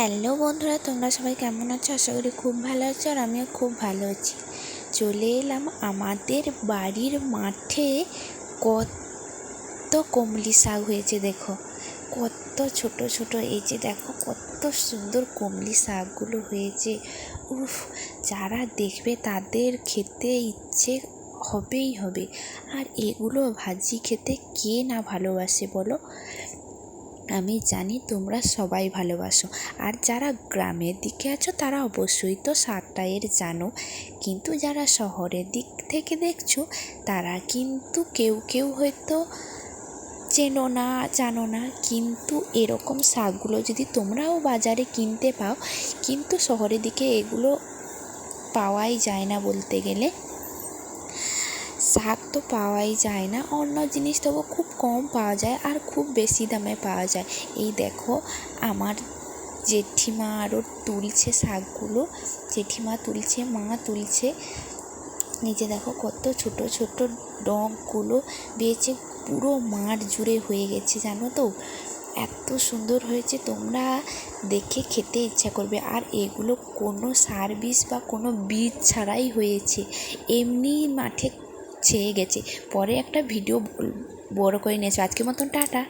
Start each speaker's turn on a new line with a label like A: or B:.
A: Hello বন্ধুরা, তোমরা সবাই কেমন আছো? আশা করি খুব ভালো আছো আর আমিও খুব ভালো আছি। চলে এলাম আমাদের বাড়ির মাঠে। কত কমলি শাক হয়েছে দেখো। কত ছোট ছোট, এই যে দেখো কত সুন্দর কমলি শাকগুলো হয়েছে। উফ, যারা দেখবে তাদের খেতে ইচ্ছে হবেই হবে। আর এগুলো ভাজি খেতে কে না ভালোবাসে বলো? আমি জানি তোমরা সবাই ভালোবাসো। আর যারা গ্রামের দিকে আছো, তারা অবশ্যই তো স্বাদটা এর জানো। কিন্তু যারা শহরের দিক থেকে দেখছ, তারা কিন্তু কেউ কেউ হয়তো চেনো না, জানো না। কিন্তু এরকম শাকগুলো যদি তোমরাও বাজারে কিনতে পাও, কিন্তু শহরের দিকে এগুলো পাওয়াই যায় না বলতে গেলে। শাক তো পাওয়াই যায় না, অন্য জিনিস তবু খুব কম পাওয়া যায় আর খুব বেশি দামে পাওয়া যায়। এই দেখো, আমার জেঠিমা আরও তুলছে শাকগুলো, জেঠিমা তুলছে, মা তুলছে। নিচে দেখো, কত ছোট ছোট ডগগুলো বেয়েছে পুরো মাঠ জুড়ে হয়ে গেছে, জানো তো? এত সুন্দর হয়েছে, তোমরা দেখে খেতে ইচ্ছা করবে। আর এগুলো কোনো সার বিষ বা কোনো বীজ ছাড়াই হয়েছে। এমনি মাঠে ছেয়ে গেছে। পরে একটা ভিডিও বড় করে নিয়েছে। আজকের মতন টাটা।